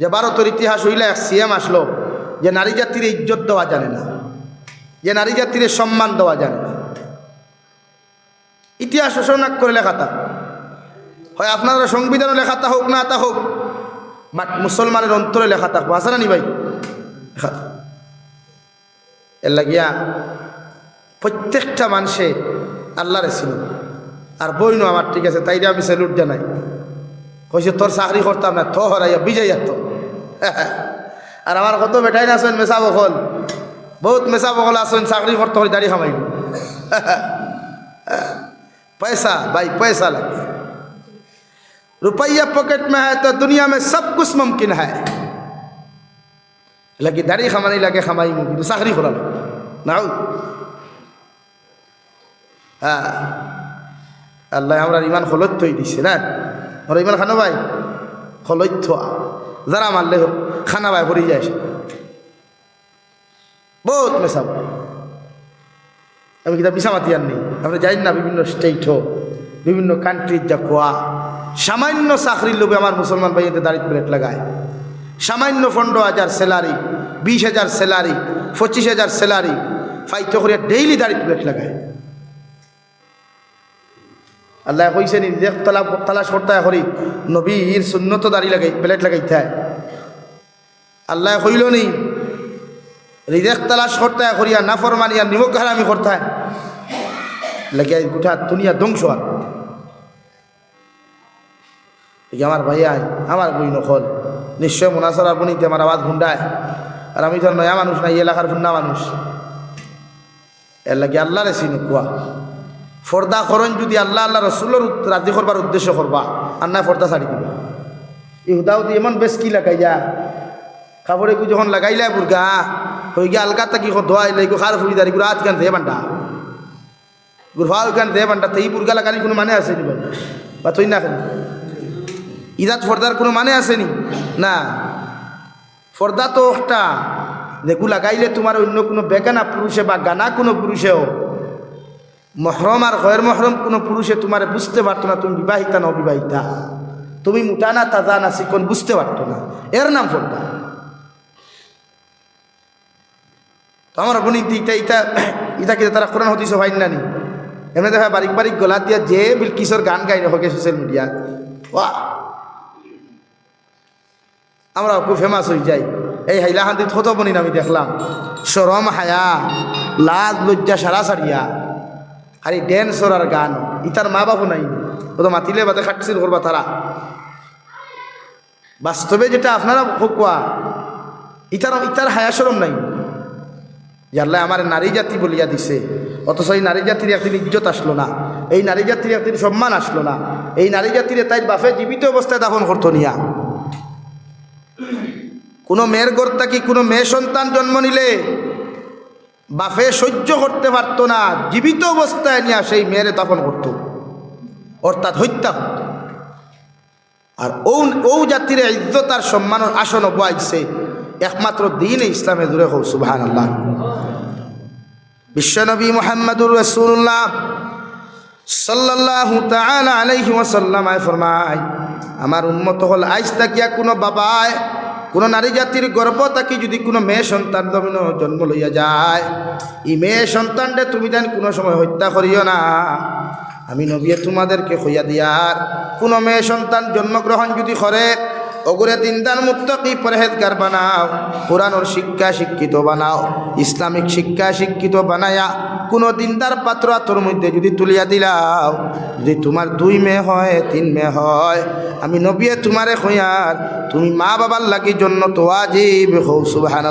যে ভারতের ইতিহাস হইলে এক সিএম আসলো, যে নারী জাতির ইজ্জত দেওয়া জানে না, যে নারী জাতির সম্মান দেওয়া জানে না। ইতিহাস শোষণাক করে লেখাতা হয় আপনারা সংবিধানও লেখাতা হোক না তা হোক বাট মুসলমানের অন্তরে লেখা থাকব আছে না নি ভাই? লেখা। এর লাগিয়া প্রত্যেকটা মানুষে আল্লাহরে ছিল আর বইনো আমার ঠিক আছে, তাইরে আমি স্যালুট জানাই। কইছে, তোর চাকরি করতাম না তো হরাইয়া বিজাইয়া তো আর আমার কত বেটাই না আছেন মেসা বকল বহুত মেসা বকল আছেন চাকরি করতে হলে দাড়ি খামাইব पैसा भाई पैसा लगे रुपया पॉकेट में है तो दुनिया में सब कुछ मुमकिन है लगी दाढ़ी खामानी लगे खामाई मुमकिन साखरी खोला না হ্যাঁ আল্লাহ আমরা ইমান খলত্যই দিছে না ওরা ইমান খানো ভাই খলত্য যারা মারলে হোক, খানা ভাই ভরি যায় বহুত মেশাব আমি কিতাব বিছামাতি আর নেই। আমরা জানি না বিভিন্ন স্টেট হোক, বিভিন্ন কান্ট্রির যা কোয়া সামান্য চাকরির লোভে আমার মুসলমান ভাইয়েতে দাঁড়িয়ে প্লেট লাগায়। সামান্য পনেরো হাজার স্যালারি বিশ হাজার স্যালারি পঁচিশ হাজার স্যালারি ফাইতে করে ডেইলি দাঁড়িয়ে প্লেট লাগায়। আল্লাহ কইছে নি, দেখ তালা তালাশ করতে করি। নবীর শূন্যত দাড়ি লাগাই প্লেট লাগাইতে আল্লাহ কইল নি রিদেক তালাশ করতে করিয়া নাফরমানিয়া নিমক হারামি করতে লাগে গোটা দুনিয়া ধ্বংস আর যে আমার ভাইয়া আমার বই নকল। নিশ্চয় মোনাসরা বনিতে আমার আওয়াজ গুন্ডায়। আর আমি তো নয়া মানুষ না এই এলাকার ফুন্না মানুষ। এর লাগে আল্লাহরে চিনি কোয়া। ফর্দা করন যদি আল্লাহ আল্লাহ রসুল্লর রাজি করবার উদ্দেশ্য করবা, আর না ফর্দা ছাড়ি দিবা। ইহুদাও দিয়ে এমন বেশ কি লাগাই যা কাপড়ে কু যখন লাগাইলাই বুর্গা হয়ে গিয়ে আলগা তাকি ধোয়াই লাইগো খার ফুড়ি দাঁড়ি গুলো আজকান দে বান্ডা গুরফা ওইখান দে বান্ডা তো বুর্গা লাগানি কোনো মানে আসেনি বা তুই না কেন ইদাত ফর্দার কোনো মানে আসেনি না? ফর্দা তো একটা। দেখু, লাগাইলে তোমার অন্য কোনো বেগানা পুরুষে বা গানা কোনো পুরুষেও মহরম আর গয়ের মহরম কোনো পুরুষে তোমার বুঝতে পারতো না, তুমি বিবাহিতা না অবিবাহিতা। তুমি মোটা না, তাজা না শিকন বুঝতে পারতো না। এর নাম ফর্দা। তো আমার বোন ইতা ইতা ইতা কিন্তু তারা কোরআন হতিস ভাই নানি এমনি দেখা বারিক বারিক গলা দিয়া যে বিলকিসর গান গাই হোকে সোশ্যাল মিডিয়া ওয়া। আমরা খুব ফেমাস হয়ে যাই। এই হাইলা হাইলাহান্দিত কত বনিন আমি দেখলাম। সরম হায়া, লাজ, লজ্জা, সারা সারিয়া। আর এই ড্যান্সর আর গান। ইতার মা বাবু নাই। ও তো মাতিলে বাদে খাটছিল করবা তারা। বাস্তবে যেটা আপনারা হোকুয়া ইতার ইতার হায়া সরম নাই। আল্লাহ আমার নারী জাতি বলিয়া দিছে। অথচ এই নারী জাতির একদিন ইজ্জত আসলো না। এই নারী জাতির একদিন সম্মান আসলো না। এই নারী জাতির তাই বাফে জীবিত অবস্থায় দাফন করতো নিয়া। কোনো মেয়ের গর্তা কি কোনো মেয়ে সন্তান জন্ম নিলে বাফে সহ্য করতে পারত না, জীবিত অবস্থায় নিয়ে সেই মেয়েরে দাফন করত। অর্থাৎ হত্যা করত। আর ও জাতির ইজ্জত আর সম্মানের আসন বয়াইছে একমাত্র দিন ইসলামে দূরে হোক সুবাহান আল্লাহ বিশ্বনবী মোহাম্মদুর রসুল্লাহ সাল্লাল্লাহু তাআলা আলাইহি ওয়াসাল্লাম আয় ফরমায়, আমার উন্মত হল আইস তাকিয়া কোনো বাবায় কোনো নারী জাতির গর্ব তাকে যদি কোনো মেয়ে সন্তান দমিন জন্ম লইয়া যায় এই মেয়ে সন্তানটা তুমি দেন কোনো সময় হত্যা করিও না। আমি নবিয়ে তোমাদেরকে হইয়া দিয়ার, কোনো মেয়ে সন্তান জন্মগ্রহণ যদি করে ওগুরে দিনদান মুক্তকি পরহেজগার বানাও, কোরআনোর শিক্ষা শিক্ষিত বানাও, ইসলামিক শিক্ষা শিক্ষিত বানায়া, কোনো দিনদার পাত্র তোর মধ্যে যদি তুলিয়া দিলাও, যদি তোমার দুই মেয়ে হয়, তিন মেয়ে হয়, আমি নবিয়ে তোমারে হইয়ার তুমি মা বাবার লাগি জন্য তো আজীব হৌ সুবাহান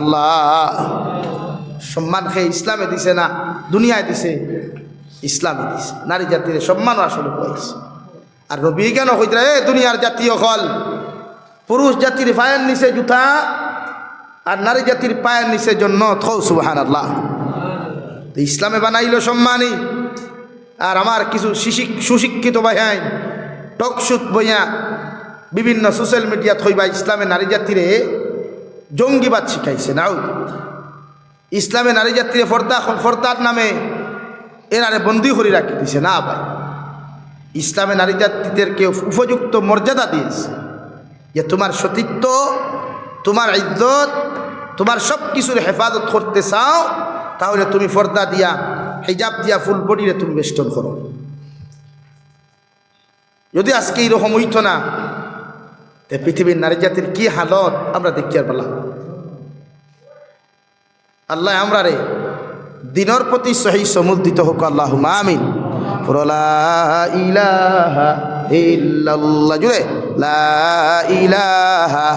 সম্মান খেয়ে ইসলামে দিছে না, দুনিয়ায় দিছে, ইসলামে দিছে, নারী জাতির সম্মানও আসলে পাইছে। আর নবী কেন হইতে এ, দুনিয়ার জাতীয় হল পুরুষ জাতির পায়ের নিচে জুতা আর নারী জাতির পায়ের নিচে জন্য থৌ সুবাহান আল্লাহ ইসলামে বানাইল সম্মানী। আর আমার কিছু সুশিক্ষিত ভাইয়াই টকশুত বইয়া বিভিন্ন সোশ্যাল মিডিয়া থইবা ইসলামে নারী জাতিরে জঙ্গিবাদ শিখাইছে। নাও ইসলামে নারী জাতিরে ফর্দা ফর্দার নামে এনারে বন্দি করে রাখি দিছে না ভাই, ইসলামে নারী জাতিদেরকে উপযুক্ত মর্যাদা দিয়েছে। যে তোমার সতীত্ব, তোমার ইজ্জত, তোমার সব কিছুর হেফাজত করতে চাও, তাহলে তুমি ফর্দা দিয়া, হিজাব দিয়া ফুল বডিরে তুমি বেষ্টন করো। যদি আজকে এইরকম হইতো না, তে পৃথিবীর নারী জাতির কি হালত আমরা দেখি আর পেলাম? আল্লাহ আমরা রে, দিনের প্রতি সহি সমুদ্রিত হোক আল্লাহ ইল্লাল্লাহ, জুড়ে। লা ইলাহা